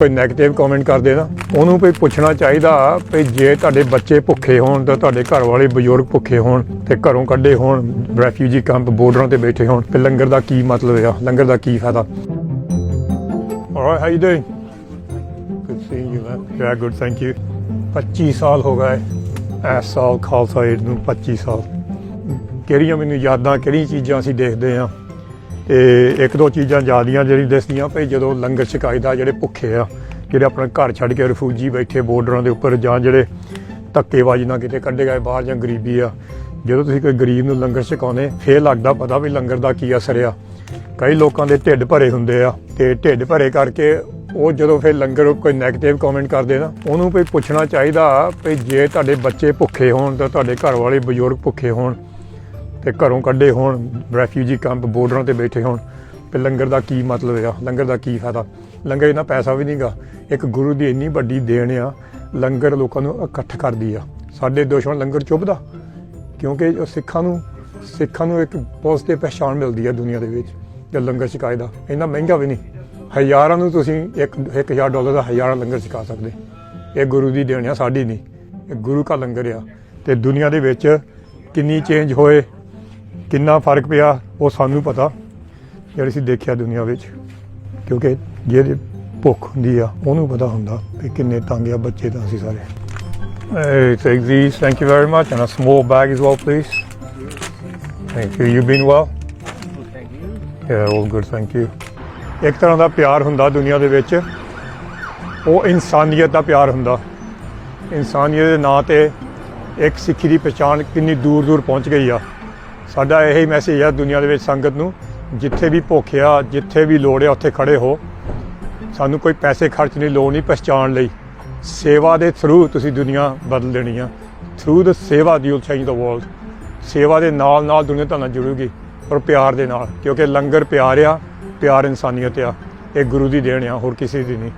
ਕੋਈ negative comment ਕਰਦੇ ਨਾ ਉਹਨੂੰ ਵੀ ਪੁੱਛਣਾ ਚਾਹੀਦਾ ਵੀ ਜੇ ਤੁਹਾਡੇ ਬੱਚੇ ਭੁੱਖੇ ਹੋਣ ਤਾਂ ਤੁਹਾਡੇ ਘਰ ਵਾਲੇ ਬਜ਼ੁਰਗ ਭੁੱਖੇ ਹੋਣ ਤੇ ਘਰੋਂ ਕੱਢੇ ਹੋਣ ਰੈਫਿਊਜੀ ਕੈਂਪ ਬੋਰਡਰਾਂ ਤੇ ਬੈਠੇ ਹੋਣ ਤੇ ਲੰਗਰ ਦਾ ਕੀ ਮਤਲਬ ਆ ਲੰਗਰ ਦਾ ਕੀ ਫਾਇਦਾ Alright, how you doing? Good seeing you, man. Yeah, good, thank you. 25 ਸਾਲ ਹੋ ਗਏ ਇਸ ਸਾਲ ਖਾਲਸਾ ਏਡ ਨੂੰ 25 ਸਾਲ ਕਿਹੜੀਆਂ ਮੈਨੂੰ ਯਾਦਾਂ ਕਿਹੜੀਆਂ ਚੀਜ਼ਾਂ ਅਸੀਂ ਦੇਖਦੇ ਆ ਤੇ ਇੱਕ ਦੋ ਚੀਜ਼ਾਂ ਜ਼ਿਆਦੀਆਂ ਜਿਹੜੀ ਦੱਸਦੀਆਂ ਭਈ, ਜਦੋਂ ਲੰਗਰ ਛਕਾਈ ਦਾ ਜਿਹੜੇ ਭੁੱਖੇ ਆ, ਜਿਹੜੇ ਆਪਣਾ ਘਰ ਛੱਡ ਕੇ ਰਿਫਿਊਜੀ ਬੈਠੇ ਬਾਰਡਰਾਂ ਦੇ ਉੱਪਰ ਜਾਂ ਜਿਹੜੇ ਧੱਕੇਬਾਜ਼ੀ ਨਾਲ ਕਿਤੇ ਕੱਢੇ ਗਏ ਬਾਹਰ ਜਾਂ ਗਰੀਬੀ ਆ, ਜਦੋਂ ਤੁਸੀਂ ਕੋਈ ਗਰੀਬ ਨੂੰ ਲੰਗਰ ਛਕਾਉਂਦੇ, ਫੇਰ ਲੱਗਦਾ ਪਤਾ ਵੀ ਲੰਗਰ ਦਾ ਕੀ ਅਸਰ ਆ। ਕਈ ਲੋਕਾਂ ਦੇ ਢਿੱਡ ਭਰੇ ਹੁੰਦੇ ਆ ਤੇ ਢਿੱਡ ਭਰੇ ਕਰਕੇ ਉਹ ਜਦੋਂ ਫਿਰ ਲੰਗਰ ਕੋਈ 네ਗੇਟਿਵ ਕਮੈਂਟ ਕਰਦੇ ਨਾ, ਉਹਨੂੰ ਵੀ ਪੁੱਛਣਾ ਚਾਹੀਦਾ ਵੀ ਜੇ ਤੁਹਾਡੇ ਬੱਚੇ ਭੁੱਖੇ ਹੋਣ ਤਾਂ ਤੁਹਾਡੇ ਘਰ ਵਾਲੇ ਬਜ਼ੁਰਗ ਭੁੱਖੇ ਹੋਣ ਤੇ ਘਰੋਂ ਕੱਢੇ ਹੋਣ ਰੈਫਿਊਜੀ ਕੈਂਪ ਬੋਰਡਰਾਂ ਤੇ ਬੈਠੇ ਹੋਣ। ਤੇ ਲੰਗਰ ਦਾ ਕੀ ਮਤਲਬ ਆ? ਲੰਗਰ ਦਾ ਕੀ ਫਾਇਦਾ? ਲੰਗਰ ਇਹਨਾਂ ਪੈਸਾ ਵੀ ਨਹੀਂਗਾ। ਇੱਕ ਗੁਰੂ ਦੀ ਇੰਨੀ ਵੱਡੀ ਦੇਣ ਆ, ਲੰਗਰ ਲੋਕਾਂ ਨੂੰ ਇਕੱਠ ਕਰਦੀ ਆ। ਸਾਡੇ ਦੁਸ਼ਮਣ ਲੰਗਰ ਚੁੱਭਦਾ, ਕਿਉਂਕਿ ਸਿੱਖਾਂ ਨੂੰ ਸਿੱਖਾਂ ਨੂੰ ਇੱਕ ਪੋਜ਼ਿਟਿਵ ਪਛਾਣ ਮਿਲਦੀ ਆ ਦੁਨੀਆ ਦੇ ਵਿੱਚ, ਜੇ ਲੰਗਰ ਛਕਾਏ ਦਾ। ਇੰਨਾ ਮਹਿੰਗਾ ਵੀ ਨਹੀਂ। ਹਜ਼ਾਰਾਂ ਨੂੰ ਤੁਸੀਂ ਇੱਕ 1000 ਡਾਲਰ ਦਾ ਹਜ਼ਾਰਾਂ ਲੰਗਰ ਛਕਾ ਸਕਦੇ। ਇਹ ਗੁਰੂ ਦੀ ਦੇਣ ਆ, ਸਾਡੀ ਨਹੀਂ। ਇਹ ਗੁਰੂ ਕਾ ਲੰਗਰ ਆ। ਤੇ ਦੁਨੀਆ ਦੇ ਵਿੱਚ ਕਿੰਨੀ ਚੇਂਜ ਹੋਏ ਕਿੰਨਾ ਫ਼ਰਕ ਪਿਆ ਉਹ ਸਾਨੂੰ ਪਤਾ ਜਿਹੜੀ ਅਸੀਂ ਦੇਖਿਆ ਦੁਨੀਆ ਵਿੱਚ ਕਿਉਂਕਿ ਜਿਹਦੇ ਭੁੱਖ ਹੁੰਦੀ ਆ ਉਹਨੂੰ ਪਤਾ ਹੁੰਦਾ ਕਿ ਕਿੰਨੇ ਤੰਗ ਆ ਬੱਚੇ ਤਾਂ ਅਸੀਂ ਸਾਰੇ Hey, take these. Thank you very much. And a small bag as well, please. Thank you. You been well? Yeah, all good. Thank you. ਇੱਕ ਤਰ੍ਹਾਂ ਦਾ ਪਿਆਰ ਹੁੰਦਾ ਦੁਨੀਆ ਦੇ ਵਿੱਚ ਉਹ ਇਨਸਾਨੀਅਤ ਦਾ ਪਿਆਰ ਹੁੰਦਾ ਇਨਸਾਨੀਅਤ ਦੇ ਨਾਂ ਤੇ ਇੱਕ ਸਿੱਖੀ ਦੀ ਪਛਾਣ ਕਿੰਨੀ ਦੂਰ ਦੂਰ ਪਹੁੰਚ ਗਈ ਆ ਸਾਡਾ ਇਹੀ ਮੈਸੇਜ ਆ ਦੁਨੀਆ ਦੇ ਵਿੱਚ ਸੰਗਤ ਨੂੰ, ਜਿੱਥੇ ਵੀ ਭੁੱਖ ਆ ਜਿੱਥੇ ਵੀ ਲੋੜ ਆ ਉੱਥੇ ਖੜੇ ਹੋ। ਸਾਨੂੰ ਕੋਈ ਪੈਸੇ ਖਰਚ ਨਹੀਂ ਲੋੜ ਨਹੀਂ ਪਛਾਣ ਲਈ। ਸੇਵਾ ਦੇ ਥਰੂ ਤੁਸੀਂ ਦੁਨੀਆ ਬਦਲ ਦੇਣੀ ਆ। ਥਰੂ ਦ ਸੇਵਾ ਦੀ ਵਿਲ ਚੇਂਜ ਦ ਵਰਲਡ ਸੇਵਾ ਦੇ ਨਾਲ ਨਾਲ ਦੁਨੀਆ ਤੁਹਾਨੂੰ ਜੁੜੂਗੀ ਪਰ ਪਿਆਰ ਦੇ ਨਾਲ। ਕਿਉਂਕਿ ਲੰਗਰ ਪਿਆਰ ਆ ਪਿਆਰ ਇਨਸਾਨੀਅਤ ਆ। ਇਹ ਗੁਰੂ ਦੀ ਦੇਣ ਆ, ਹੋਰ ਕਿਸੇ ਦੀ ਨਹੀਂ।